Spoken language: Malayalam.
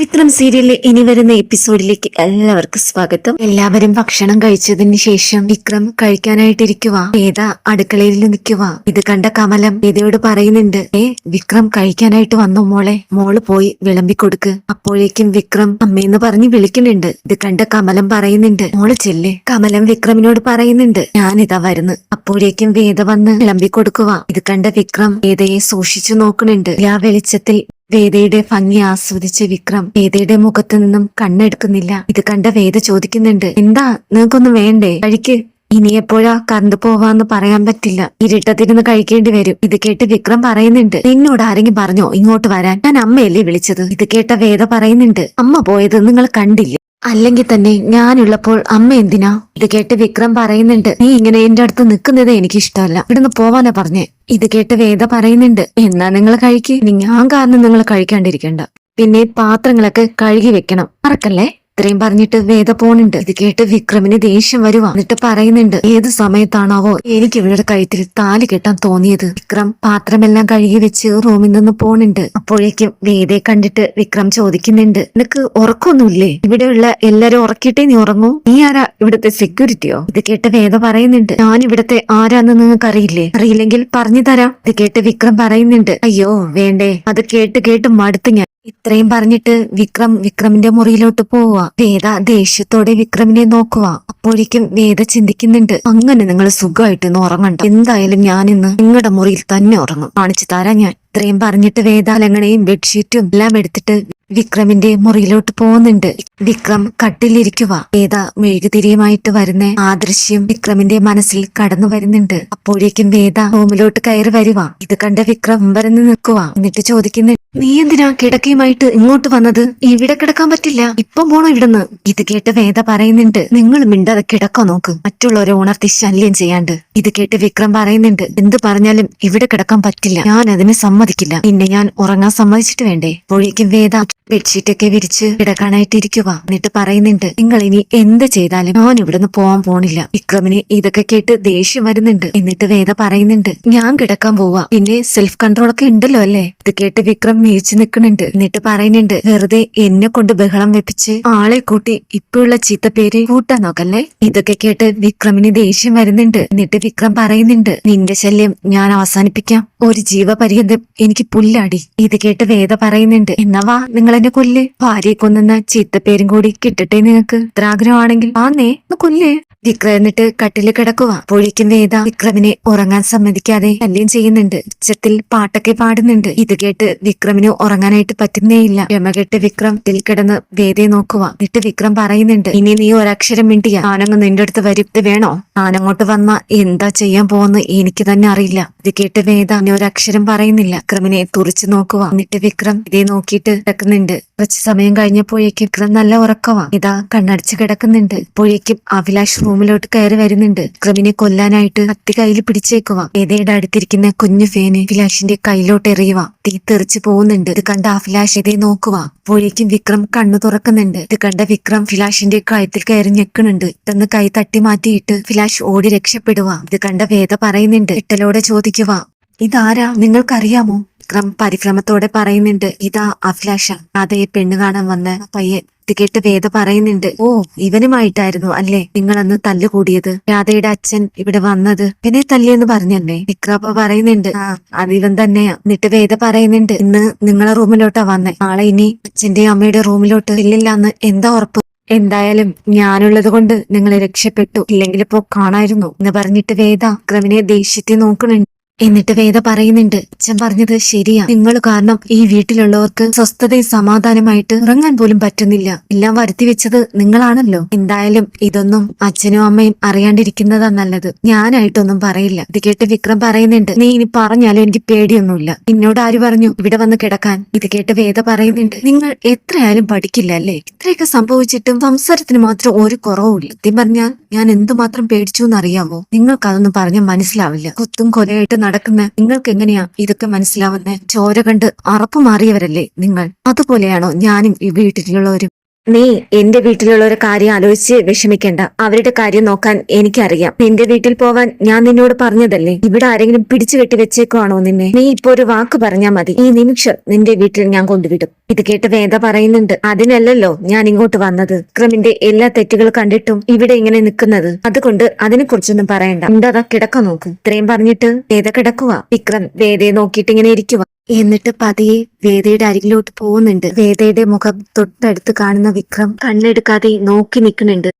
വിക്രം സീരിയലിലെ ഇനി വരുന്ന എപ്പിസോഡിലേക്ക് എല്ലാവർക്കും സ്വാഗതം. എല്ലാവരും ഭക്ഷണം കഴിച്ചതിന് ശേഷം വിക്രം കഴിക്കാനായിട്ടിരിക്കുക വേദ അടുക്കളയിൽ നിൽക്കുക ഇത് കണ്ട കമലം വേദയോട് പറയുന്നുണ്ട് ഏ വിക്രം കഴിക്കാനായിട്ട് വന്നു മോളെ? മോൾ പോയി വിളമ്പി കൊടുക്ക് അപ്പോഴേക്കും വിക്രം അമ്മയെന്ന് പറഞ്ഞ് വിളിക്കുന്നുണ്ട്. ഇത് കണ്ട കമലം പറയുന്നുണ്ട് മോൾ ചെല്ലേ. കമലം വിക്രമിനോട് പറയുന്നുണ്ട് ഞാനിതാ വരുന്നു. അപ്പോഴേക്കും വേദ വന്ന് വിളമ്പി കൊടുക്കുക ഇത് കണ്ട വിക്രം വേദയെ സൂക്ഷിച്ചു നോക്കുന്നുണ്ട്. ആ വെളിച്ചത്തിൽ വേദയുടെ ഭംഗി ആസ്വദിച്ച വിക്രം വേദയുടെ മുഖത്തു നിന്നും കണ്ണെടുക്കുന്നില്ല. ഇത് കണ്ട വേദ ചോദിക്കുന്നുണ്ട് എന്താ? നിങ്ങൾക്കൊന്നും വേണ്ടേ? കഴിക്ക്. ഇനി എപ്പോഴാ കറണ്ട് പോവാന്ന് പറയാൻ പറ്റില്ല. ഇരുട്ടത്തിരുന്ന് കഴിക്കേണ്ടി വരും. ഇത് കേട്ട് വിക്രം പറയുന്നുണ്ട് നിന്നോട് ആരെങ്കിലും പറഞ്ഞോ ഇങ്ങോട്ട് വരാൻ? ഞാൻ അമ്മയല്ലേ വിളിച്ചത്. ഇത് കേട്ട വേദ പറയുന്നുണ്ട് അമ്മ പോയത് നിങ്ങൾ കണ്ടില്ലേ? അല്ലെങ്കിൽ തന്നെ ഞാനുള്ളപ്പോൾ അമ്മ എന്തിനാ? ഇത് കേട്ട് വിക്രം പറയുന്നുണ്ട്. നീ ഇങ്ങനെ എന്റെ അടുത്ത് നിൽക്കുന്നത് എനിക്ക് ഇഷ്ടമല്ല ഇവിടുന്ന് പോവാനാ പറഞ്ഞേ. ഇത് കേട്ട് വേദ പറയുന്നുണ്ട്. എന്നാ നിങ്ങൾ കഴിക്ക്. ഞാൻ കാരണം നിങ്ങൾ കഴിക്കാണ്ടിരിക്കണ്ട. പിന്നെ പാത്രങ്ങളൊക്കെ കഴുകി വെക്കണം. മറക്കല്ലേ? ഇത്രയും പറഞ്ഞിട്ട് വേദ പോണുണ്ട്. ഇത് കേട്ട് വിക്രമിന് ദേഷ്യം വരുവാ. എന്നിട്ട് പറയുന്നുണ്ട് ഏത് സമയത്താണാവോ എനിക്ക് ഇവരുടെ കഴുത്തിൽ താലി കെട്ടാൻ തോന്നിയത്. വിക്രം പാത്രമെല്ലാം കഴുകി വെച്ച് റൂമിൽ നിന്ന് പോണുണ്ട്. അപ്പോഴേക്കും വേദയെ കണ്ടിട്ട് വിക്രം ചോദിക്കുന്നുണ്ട് നിനക്ക് ഉറക്കൊന്നുമില്ലേ? ഇവിടെയുള്ള എല്ലാരും ഉറക്കിയിട്ടേ നീ ഉറങ്ങൂ. നീ ആരാ ഇവിടുത്തെ സെക്യൂരിറ്റിയോ ഇത് കേട്ട് വേദ പറയുന്നുണ്ട് ഞാൻ ഇവിടത്തെ ആരാന്ന് നിങ്ങൾക്ക് അറിയില്ലേ അറിയില്ലെങ്കിൽ പറഞ്ഞു തരാം. ഇത് കേട്ട് വിക്രം പറയുന്നുണ്ട് അയ്യോ വേണ്ടേ. അത് കേട്ട് കേട്ട് മടുത്ത് ഞാൻ ഇത്രയും പറഞ്ഞിട്ട് വിക്രം വിക്രമിന്റെ മുറിയിലോട്ട് പോവുക. വേദ ദേഷ്യത്തോടെ വിക്രമിനെ നോക്കുക. അപ്പോഴേക്കും വേദ ചിന്തിക്കുന്നുണ്ട് അങ്ങനെ നിങ്ങൾ സുഖമായിട്ട് ഇന്ന് ഉറങ്ങണ്ട. എന്തായാലും ഞാൻ ഇന്ന് നിങ്ങളുടെ മുറിയിൽ തന്നെ ഉറങ്ങും. കാണിച്ചു തരാം ഞാൻ. ഇത്രയും പറഞ്ഞിട്ട് വേദാലങ്ങണയും ബെഡ്ഷീറ്റും എല്ലാം എടുത്തിട്ട് വിക്രമിന്റെ മുറിയിലോട്ട് പോകുന്നുണ്ട്. വിക്രം കട്ടിലിരിക്കുക വേദ മെഴുകുതിരിയുമായിട്ട് വരുന്ന ആ ദൃശ്യം വിക്രമിന്റെ മനസ്സിൽ കടന്നു വരുന്നുണ്ട്. അപ്പോഴേക്കും വേദ റൂമിലോട്ട് കയറി വരുക ഇത് കണ്ട വിക്രം വരന്ന് നിൽക്കുക എന്നിട്ട് ചോദിക്കുന്നു നീ എന്തിനാ കിടക്കയുമായിട്ട് ഇങ്ങോട്ട് വന്നത്? ഇവിടെ കിടക്കാൻ പറ്റില്ല. ഇപ്പം പോണോ ഇവിടുന്ന്? ഇത് കേട്ട് വേദ പറയുന്നുണ്ട് നിങ്ങൾ മിണ്ടാതെ കിടക്കോ നോക്ക്. മറ്റുള്ളവരെ ഉണർത്തി ശല്യം ചെയ്യാണ്ട്. ഇത് കേട്ട് വിക്രം പറയുന്നുണ്ട് എന്ത് പറഞ്ഞാലും ഇവിടെ കിടക്കാൻ പറ്റില്ല. ഞാൻ അതിന് സമ്മതിക്കില്ല. പിന്നെ ഞാൻ ഉറങ്ങാൻ സമ്മതിച്ചിട്ട് വേണ്ടേ? അപ്പോഴേക്കും വേദ ബെഡ്ഷീറ്റൊക്കെ വിരിച്ച് കിടക്കാനായിട്ടിരിക്കുക. എന്നിട്ട് പറയുന്നുണ്ട് നിങ്ങൾ ഇനി എന്ത് ചെയ്താലും ഞാൻ ഇവിടുന്ന് പോവാൻ പോണില്ല. വിക്രമിന് ഇതൊക്കെ കേട്ട് ദേഷ്യം വരുന്നുണ്ട്. എന്നിട്ട് വേദ പറയുന്നുണ്ട് ഞാൻ കിടക്കാൻ പോവാ. പിന്നെ സെൽഫ് കൺട്രോൾ ഒക്കെ ഉണ്ടല്ലോ അല്ലേ? ഇത് കേട്ട് വിക്രം മേയിച്ചു നിൽക്കുന്നുണ്ട്. എന്നിട്ട് പറയുന്നുണ്ട് വെറുതെ എന്നെ കൊണ്ട് ബഹളം വെപ്പിച്ച് ആളെ കൂട്ടി ഇപ്പോഴുള്ള പേര് കൂട്ടാൻ നോക്കല്ലേ? ഇതൊക്കെ കേട്ട് വിക്രമിന് ദേഷ്യം വരുന്നുണ്ട്. എന്നിട്ട് വിക്രം പറയുന്നുണ്ട് നിന്റെ ശല്യം ഞാൻ അവസാനിപ്പിക്കാം. ഒരു ജീവപര്യന്തം എനിക്ക് പുല്ലടി. ഇത് കേട്ട് വേദ പറയുന്നുണ്ട് എന്നാ വാ നിങ്ങൾ എന്നെ കൊല്ല്. ഭാര്യയെ കൊന്നെന്ന ചീത്തപ്പേരും കൂടി കിട്ടട്ടെ നിങ്ങക്ക് ഇത്ര ആഗ്രഹമാണെങ്കിൽ ആന്നേ കൊല്ലേ കൊല്ല്. വിക്രം എന്നിട്ട് കട്ടിൽ കിടക്കുക പൊഴിക്കുന്ന ഏതാ വിക്രമിനെ ഉറങ്ങാൻ സമ്മതിക്കാതെ ശല്യം ചെയ്യുന്നുണ്ട്. ഉച്ചത്തിൽ പാട്ടൊക്കെ പാടുന്നുണ്ട്. ഇത് കേട്ട് വിക്രമിന് ഉറങ്ങാനായിട്ട് പറ്റുന്നേയില്ല. രമ കേട്ട് വിക്രം ഇതിൽ കിടന്ന് വേദയെ നോക്കുക എന്നിട്ട് വിക്രം പറയുന്നുണ്ട് ഇനി നീ ഒരക്ഷരം മിണ്ടിയ. ആനങ്ങ് നിന്റെ അടുത്ത് വരും. ഇത് വേണോ? ആനങ്ങോട്ട് വന്ന എന്താ ചെയ്യാൻ പോകുന്ന എനിക്ക് തന്നെ അറിയില്ല. ഇത് കേട്ട് വേദ ഒരക്ഷരം പറയുന്നില്ല. വിക്രമിനെ തുറിച്ചു നോക്കുക എന്നിട്ട് വിക്രം ഇതേ നോക്കിയിട്ട് കിടക്കുന്നുണ്ട്. കുറച്ച് സമയം കഴിഞ്ഞപ്പോഴേക്കും വിക്രം നല്ല ഉറക്കവാ. ഇതാ കണ്ണടച്ച് കിടക്കുന്നുണ്ട്. അപ്പോഴേക്കും അഭിലാഷ് റൂമിലോട്ട് കയറി വരുന്നുണ്ട്. വിക്രമിനെ കൊല്ലാനായിട്ട് കത്തി കയ്യിൽ പിടിച്ചേക്കുക വേദയുടെ അടുത്തിരിക്കുന്ന കുഞ്ഞു ഫേന് അഭിലാഷിന്റെ കയ്യിലോട്ട് എറിയുക തീ തെറിച്ചു പോകുന്നുണ്ട്. ഇത് കണ്ട അഭിലാഷ് ഇതേ നോക്കുക അപ്പോഴേക്കും വിക്രം കണ്ണു തുറക്കുന്നുണ്ട്. ഇത് കണ്ട വിക്രം ഫിലാഷിന്റെ കഴുത്തിൽ കയറി ഞെക്കുന്നുണ്ട്. പെട്ടെന്ന് കൈ തട്ടി മാറ്റിയിട്ട് ഫിലാഷ് ഓടി രക്ഷപ്പെടുക ഇത് കണ്ട വേദ പറയുന്നുണ്ട്. ഇട്ടലോടെ ചോദിക്കുക ഇതാരാ? നിങ്ങൾക്കറിയാമോ? വിക്രം പരിക്രമത്തോടെ പറയുന്നുണ്ട് ഇതാ അഭിലാഷ അതേ പെണ്ണ് കാണാൻ വന്ന പയ്യൻ. കേട്ട് വേദ പറയുന്നുണ്ട് ഓ ഇവനുമായിട്ടായിരുന്നു അല്ലേ നിങ്ങൾ അന്ന് തല്ലുകൂടിയത്? രാധയുടെ അച്ഛൻ ഇവിടെ വന്നത് പിന്നെ തല്ലിയെന്ന് പറഞ്ഞല്ലേ? വിക്രപ്പ പറയുന്നുണ്ട് ആ അത് ഇവൻ തന്നെയാ. എന്നിട്ട് വേദ പറയുന്നുണ്ട് ഇന്ന് നിങ്ങളെ റൂമിലോട്ടാ വന്നേ. നാളെ ഇനി അച്ഛന്റെയും അമ്മയുടെ റൂമിലോട്ട് ഇല്ലില്ലാന്ന് എന്താ ഉറപ്പ്? എന്തായാലും ഞാനുള്ളത് കൊണ്ട് നിങ്ങളെ രക്ഷപ്പെട്ടു. ഇല്ലെങ്കിൽ ഇപ്പോ കാണായിരുന്നു. എന്ന് പറഞ്ഞിട്ട് വേദ വിക്രമിനെ ദേഷ്യത്തെ നോക്കണുണ്ട് എന്നിട്ട് വേദ പറയുന്നുണ്ട് അച്ഛൻ പറഞ്ഞത് ശരിയാ. നിങ്ങൾ കാരണം ഈ വീട്ടിലുള്ളവർക്ക് സ്വസ്ഥതയും സമാധാനമായിട്ട് ഉറങ്ങാൻ പോലും പറ്റുന്നില്ല. എല്ലാം വരുത്തി വെച്ചത് നിങ്ങളാണല്ലോ. എന്തായാലും ഇതൊന്നും അച്ഛനും അമ്മയും അറിയാണ്ടിരിക്കുന്നതാ നല്ലത്. ഞാനായിട്ടൊന്നും പറയില്ല. ഇത് കേട്ട് വിക്രം പറയുന്നുണ്ട് നീ ഇനി പറഞ്ഞാലും എനിക്ക് പേടിയൊന്നുമില്ല. എന്നോട് ആര് പറഞ്ഞു ഇവിടെ വന്ന് കിടക്കാൻ? ഇത് കേട്ട് വേദ പറയുന്നുണ്ട് നിങ്ങൾ എത്രയായാലും പഠിക്കില്ല അല്ലേ? ഇത്രയൊക്കെ സംഭവിച്ചിട്ടും സംസാരത്തിന് മാത്രം ഒരു കുറവുമില്ല സത്യം പറഞ്ഞാൽ ഞാൻ എന്തുമാത്രം പേടിച്ചു എന്നറിയാമോ നിങ്ങൾക്കതൊന്നും പറഞ്ഞാൽ മനസ്സിലാവില്ല. കൊത്തും കൊലയായിട്ട് നടക്കുന്ന? നിങ്ങൾക്ക് എങ്ങനെയാ ഇതൊക്കെ മനസ്സിലാവുന്നത് ചോര കണ്ട് അറപ്പ് മാറിയവരല്ലേ നിങ്ങൾ? അതുപോലെയാണോ ഞാനും ഈ വീട്ടിലുള്ളവരും? നീ എന്റെ ഒരു കാര്യം ആലോചിച്ച് വിഷമിക്കേണ്ട. അവരുടെ കാര്യം നോക്കാൻ എനിക്കറിയാം. നിന്റെ വീട്ടിൽ പോവാൻ ഞാൻ നിന്നോട് പറഞ്ഞതല്ലേ? ഇവിടെ ആരെങ്കിലും പിടിച്ചു കെട്ടി വെച്ചേക്കുവാണോ നിന്നെ? നീ ഇപ്പൊ ഒരു വാക്ക് പറഞ്ഞാ മതി. ഈ നിമിഷം നിന്റെ വീട്ടിൽ ഞാൻ കൊണ്ടുവിടും. ഇത് കേട്ട് വേദ പറയുന്നുണ്ട്. അതിനല്ലല്ലോ ഞാൻ ഇങ്ങോട്ട് വന്നത്. വിക്രമിന്റെ എല്ലാ തെറ്റുകളും കണ്ടിട്ടും ഇവിടെ ഇങ്ങനെ നിൽക്കുന്നത്. അതുകൊണ്ട് അതിനെ കുറിച്ചൊന്നും പറയണ്ട. എന്താ കിടക്ക നോക്ക്. ഇത്രയും പറഞ്ഞിട്ട് വേദ കിടക്കുക വിക്രം വേദയെ നോക്കിയിട്ട് ഇങ്ങനെ ഇരിക്കുക എന്നിട്ട് പതിയെ വേദയുടെ അരികിലോട്ട് പോകുന്നുണ്ട്. വേദയുടെ മുഖം തൊട്ടടുത്ത് കാണുന്ന വിക്രം കണ്ണെടുക്കാതെ നോക്കി നിൽക്കുന്നുണ്ട്.